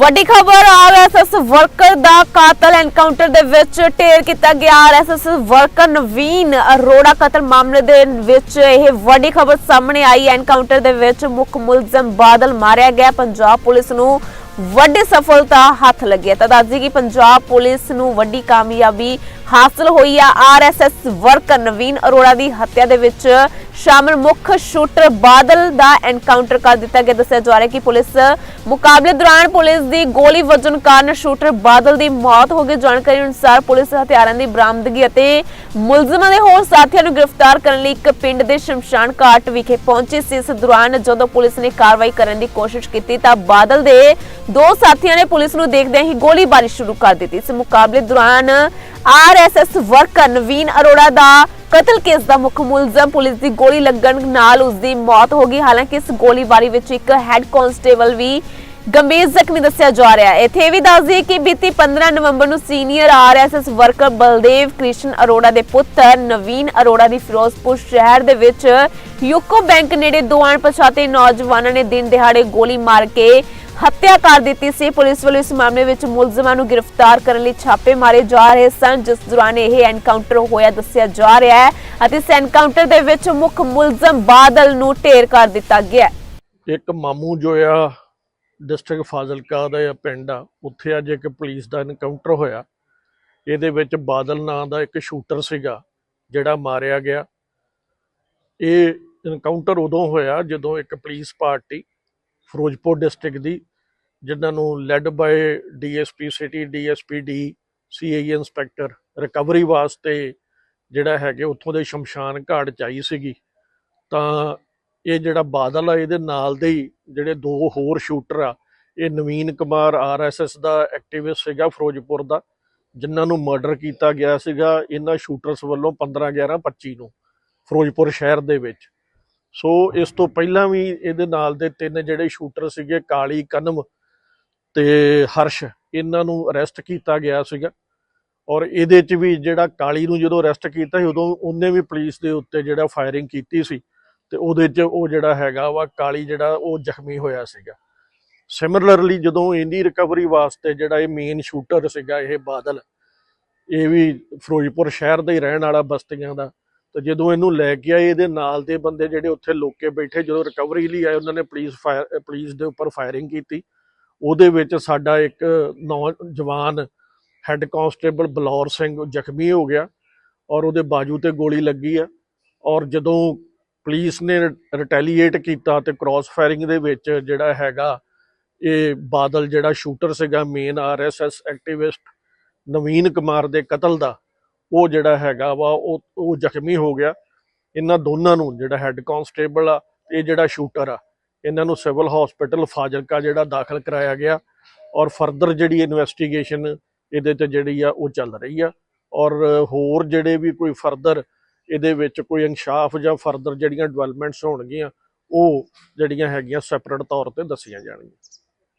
ਵੱਡੀ ਖਬਰ, RSS worker ਦਾ ਕਾਤਲ ਐਨਕਾਊਂਟਰ ਦੇ ਵਿੱਚ ਢੇਰ ਕੀਤਾ ਗਿਆ। ਆਰਐਸਐਸ ਵਰਕਰ ਨਵੀਨ ਅਰੋੜਾ ਕਤਲ ਮਾਮਲੇ ਦੇ ਵਿੱਚ ਇਹ ਵੱਡੀ ਖਬਰ ਸਾਹਮਣੇ ਆਈ। ਐਨਕਾਊਂਟਰ ਦੇ ਵਿੱਚ ਮੁੱਖ ਮੁਲਜ਼ਮ ਬਾਦਲ ਮਾਰਿਆ ਗਿਆ। ਪੰਜਾਬ ਪੁਲਿਸ ਨੂੰ ਵੱਡੀ ਸਫਲਤਾ ਹੱਥ ਲੱਗੀ ਤਾਂ ਦੱਸਦੀ ਕਿ ਪੰਜਾਬ ਪੁਲਿਸ ਨੂੰ ਵੱਡੀ ਕਾਮਯਾਬੀ ਹਾਸਲ ਹੋਈ ਆ। ਆਰਐਸਐਸ ਵਰਕਰ ਨਵੀਨ ਅਰੋੜਾ ਦੀ ਹੱਤਿਆ ਦੇ ਵਿੱਚ ਸ਼ਾਮਲ ਮੁੱਖ ਸ਼ੂਟਰ ਬਾਦਲ ਦਾ ਐਨਕਾਊਂਟਰ ਕਰ ਦਿੱਤਾ ਗਿਆ। ਦੱਸਿਆ ਜਾ ਰਿਹਾ ਕਿ ਪੁਲਿਸ ਮੁਕਾਬਲੇ ਦੌਰਾਨ ਪੁਲਿਸ ਦੀ ਗੋਲੀ ਵੱਜਣ ਕਾਰਨ ਸ਼ੂਟਰ ਬਾਦਲ ਦੀ ਮੌਤ ਹੋ ਗਈ। ਜਾਣਕਾਰੀ ਅਨੁਸਾਰ ਪੁਲਿਸ ਹਥਿਆਰਾਂ ਦੀ ਬਰਾਮਦਗੀ ਅਤੇ ਮੁਲਜ਼ਮਾਂ ਦੇ ਹੋਰ ਸਾਥੀਆਂ ਨੂੰ ਗ੍ਰਿਫਤਾਰ ਕਰਨ ਲਈ ਇੱਕ ਪਿੰਡ ਦੇ ਸ਼ਮਸ਼ਾਨ ਘਾਟ ਵਿਖੇ ਪਹੁੰਚੇ। ਸੀ ਇਸ ਦੌਰਾਨ ਜਦੋਂ ਪੁਲਿਸ ਨੇ ਕਾਰਵਾਈ ਕਰਨ ਦੀ ਕੋਸ਼ਿਸ਼ ਕੀਤੀ ਤਾਂ ਬਾਦਲ ਦੇ ਦੋ ਸਾਥੀਆਂ ਨੇ ਪੁਲਿਸ ਨੂੰ ਦੇਖਦਿਆਂ ਹੀ ਗੋਲੀਬਾਰੀ ਸ਼ੁਰੂ ਕਰ ਦਿੱਤੀ। ਇਸ ਮੁਕਾਬਲੇ ਦੌਰਾਨ ਆਰਐਸਐਸ ਵਰਕਰ ਨਵੀਨ ਅਰੋੜਾ ਦਾ ਕਤਲ ਕੇਸ ਦਾ ਮੁੱਖ ਮੁਲਜ਼ਮ ਪੁਲਿਸ ਦੀ ਗੋਲੀ ਲੱਗਣ ਨਾਲ ਉਸ ਦੀ ਮੌਤ ਹੋ ਗਈ। ਹਾਲਾਂਕਿ ਇਸ ਗੋਲੀਬਾਰੀ ਵਿੱਚ ਇੱਕ ਹੈੱਡ ਕਾਂਸਟੇਬਲ ਵੀ ਗੰਭੀਰ ਜ਼ਖਮੀ ਦੱਸਿਆ ਜਾ ਰਿਹਾ ਹੈ। ਇੱਥੇ ਵੀ ਦੱਸ ਦਈਏ ਕਿ ਬੀਤੀ 15 ਨਵੰਬਰ ਨੂੰ senior RSS worker Baldev Krishan Arora ਦੇ ਪੁੱਤਰ ਨਵੀਨ ਅਰੋੜਾ ਦੀ ਫਿਰੋਜ਼ਪੁਰ ਸ਼ਹਿਰ ਦੇ ਵਿੱਚ ਯੂਕੋ ਬੈਂਕ ਨੇੜੇ ਦੋ ਅਣਪਛਾਤੇ ਨੌਜਵਾਨਾਂ ਨੇ ਦਿਨ ਦਿਹਾੜੇ ਗੋਲੀ ਮਾਰ ਕੇ ਹੱਤਿਆ ਕਰ ਦਿੱਤੀ ਸੀ। ਪੁਲਿਸ ਵੱਲੋਂ ਇਸ ਮਾਮਲੇ ਵਿੱਚ ਮੁਲਜ਼ਮਾਂ ਨੂੰ ਗ੍ਰਿਫਤਾਰ ਕਰਨ ਲਈ ਛਾਪੇ ਮਾਰੇ ਜਾ ਰਹੇ ਸਨ, ਜਿਸ ਦੌਰਾਨ ਇਹ ਐਨਕਾਊਂਟਰ ਹੋਇਆ ਦੱਸਿਆ ਜਾ ਰਿਹਾ ਹੈ ਅਤੇ ਇਸ ਐਨਕਾਊਂਟਰ ਦੇ ਵਿੱਚ ਮੁੱਖ ਮੁਲਜ਼ਮ ਬਾਦਲ ਨੂੰ ਢੇਰ ਕਰ ਦਿੱਤਾ ਗਿਆ ਇੱਕ ਮਾਮੂ ਜੋ ਆ ਡਿਸਟ੍ਰਿਕਟ ਫਾਜ਼ਿਲਕਾ ਦਾ ਪਿੰਡ ਆ, ਉੱਥੇ ਅੱਜ ਇੱਕ ਪੁਲਿਸ ਦਾ ਐਨਕਾਊਂਟਰ ਹੋਇਆ। ਇਹਦੇ ਵਿੱਚ ਬਾਦਲ ਨਾਂ ਦਾ ਇੱਕ ਸ਼ੂਟਰ ਸੀਗਾ, ਜਿਹੜਾ ਮਾਰਿਆ ਗਿਆ। ਇਹ ਐਨਕਾਊਂਟਰ ਉਦੋਂ ਹੋਇਆ ਜਦੋਂ ਇੱਕ ਪੁਲਿਸ ਪਾਰਟੀ ਫਿਰੋਜ਼ਪੁਰ ਡਿਸਟ੍ਰਿਕਟ ਦੀ, ਜਿਨ੍ਹਾਂ ਨੂੰ led by DSP city DSP D C I inspector recovery ਵਾਸਤੇ ਜਿਹੜਾ ਹੈਗੇ, ਉੱਥੋਂ ਦੇ ਸ਼ਮਸ਼ਾਨ ਘਾਟ ਚ ਆਈ ਸੀਗੀ। ਤਾਂ ਇਹ ਜਿਹੜਾ ਬਾਦਲ ਆ, ਇਹਦੇ ਨਾਲ ਦੇ ਹੀ ਜਿਹੜੇ ਦੋ ਹੋਰ ਸ਼ੂਟਰ ਆ, ਇਹ ਨਵੀਨ ਕੁਮਾਰ ਆਰਐਸਐਸ ਦਾ ਐਕਟਿਵਿਸਟ ਸੀਗਾ ਫਿਰੋਜ਼ਪੁਰ ਦਾ, ਜਿਨ੍ਹਾਂ ਨੂੰ ਮਰਡਰ ਕੀਤਾ ਗਿਆ ਸੀਗਾ ਇਹਨਾਂ ਸ਼ੂਟਰਸ ਵੱਲੋਂ 15 11 25 ਨੂੰ ਫਿਰੋਜ਼ਪੁਰ ਸ਼ਹਿਰ ਦੇ ਵਿੱਚ। ਸੋ ਇਸ ਤੋਂ ਪਹਿਲਾਂ ਵੀ ਇਹਦੇ ਨਾਲ ਦੇ ਤਿੰਨ ਜਿਹੜੇ ਸ਼ੂਟਰ ਸੀਗੇ, ਕਾਲੀ, ਕਨਮ ਤੇ ਹਰਸ਼, ਇਹਨਾਂ ਨੂੰ ਅਰੈਸਟ ਕੀਤਾ ਗਿਆ ਸੀਗਾ। ਔਰ ਇਹਦੇ ਚ ਵੀ ਜਿਹੜਾ ਕਾਲੀ ਨੂੰ ਜਦੋਂ ਅਰੈਸਟ ਕੀਤਾ ਸੀ, ਉਦੋਂ ਉਹਨੇ ਵੀ ਪੁਲਿਸ ਦੇ ਉੱਤੇ ਜਿਹੜਾ ਫਾਇਰਿੰਗ ਕੀਤੀ ਸੀ। ਤੇ ਉਹਦੇ 'ਚ ਉਹ ਜਿਹੜਾ ਹੈਗਾ ਵਾ, ਕਾਲੀ ਜਿਹੜਾ, ਉਹ ਜ਼ਖਮੀ ਹੋਇਆ ਸੀਗਾ। ਸਿਮਿਲਰਲੀ ਜਦੋਂ ਇਹਦੀ ਰਿਕਵਰੀ ਵਾਸਤੇ ਜਿਹੜਾ ਇਹ ਮੇਨ ਸ਼ੂਟਰ ਸੀਗਾ, ਇਹ ਬਾਦਲ, ਇਹ ਵੀ ਫਿਰੋਜ਼ਪੁਰ ਸ਼ਹਿਰ ਦਾ ਹੀ ਰਹਿਣ ਵਾਲਾ ਬਸਤੀਆਂ ਦਾ, ਤੇ ਜਦੋਂ ਇਹਨੂੰ ਲੈ ਕੇ ਆਏ, ਇਹਦੇ ਨਾਲ ਦੇ ਬੰਦੇ ਜਿਹੜੇ ਉੱਥੇ ਲੋਕੇ ਬੈਠੇ, ਜਦੋਂ ਰਿਕਵਰੀ ਲਈ ਆਏ, ਉਹਨਾਂ ਨੇ ਪੁਲਿਸ ਫਾਇਰ ਪੁਲਿਸ ਦੇ ਉੱਪਰ ਫਾਇਰਿੰਗ ਕੀਤੀ। ਉਹਦੇ ਵਿੱਚ ਸਾਡਾ ਇੱਕ ਨੌਜਵਾਨ ਹੈੱਡ ਕਾਂਸਟੇਬਲ ਬਲੌਰ ਸਿੰਘ ਜ਼ਖਮੀ ਹੋ ਗਿਆ ਔਰ ਉਹਦੇ ਬਾਜੂ ਤੇ ਗੋਲੀ ਲੱਗੀ ਆ ਔਰ ਜਦੋਂ ਪੁਲਿਸ ਨੇ ਰਿਟੈਲੀਏਟ ਕੀਤਾ ਤੇ ਕ੍ਰਾਸ ਫਾਇਰਿੰਗ ਦੇ ਵਿੱਚ ਜਿਹੜਾ ਹੈਗਾ, ਇਹ ਬਾਦਲ ਜਿਹੜਾ ਸ਼ੂਟਰ ਸੀਗਾ main RSS activist Naveen Kumar ਦੇ ਕਤਲ ਦਾ, ਉਹ ਜਿਹੜਾ ਹੈਗਾ ਵਾ, ਉਹ ਉਹ ਜ਼ਖਮੀ ਹੋ ਗਿਆ। ਇਹਨਾਂ ਦੋਨਾਂ ਨੂੰ ਜਿਹੜਾ ਹੈੱਡ ਕਾਂਸਟੇਬਲ ਆ ਇਹ ਜਿਹੜਾ ਸ਼ੂਟਰ ਆ, ਇਹਨਾਂ ਨੂੰ ਸਿਵਲ ਹਸਪੀਟਲ ਫਾਜ਼ਿਲਕਾ ਜਿਹੜਾ ਦਾਖਲ ਕਰਾਇਆ ਗਿਆ ਔਰ ਫਰਦਰ ਜਿਹੜੀ ਇਨਵੈਸਟੀਗੇਸ਼ਨ ਇਹਦੇ ਤੇ ਜਿਹੜੀ ਆ, ਉਹ ਚੱਲ ਰਹੀ ਆ। ਔਰ ਹੋਰ ਜਿਹੜੇ ਵੀ ਕੋਈ ਫਰਦਰ ਇਹਦੇ ਵਿੱਚ ਕੋਈ ਇਨਸ਼ਾਫ ਜਾਂ ਫਰਦਰ ਜਿਹੜੀਆਂ ਡਿਵੈਲਪਮੈਂਟਸ ਹੋਣਗੀਆਂ, ਉਹ ਜਿਹੜੀਆਂ ਹੈਗੀਆਂ ਸੈਪਰੇਟ ਤੌਰ ਤੇ ਦੱਸੀਆਂ ਜਾਣਗੀਆਂ।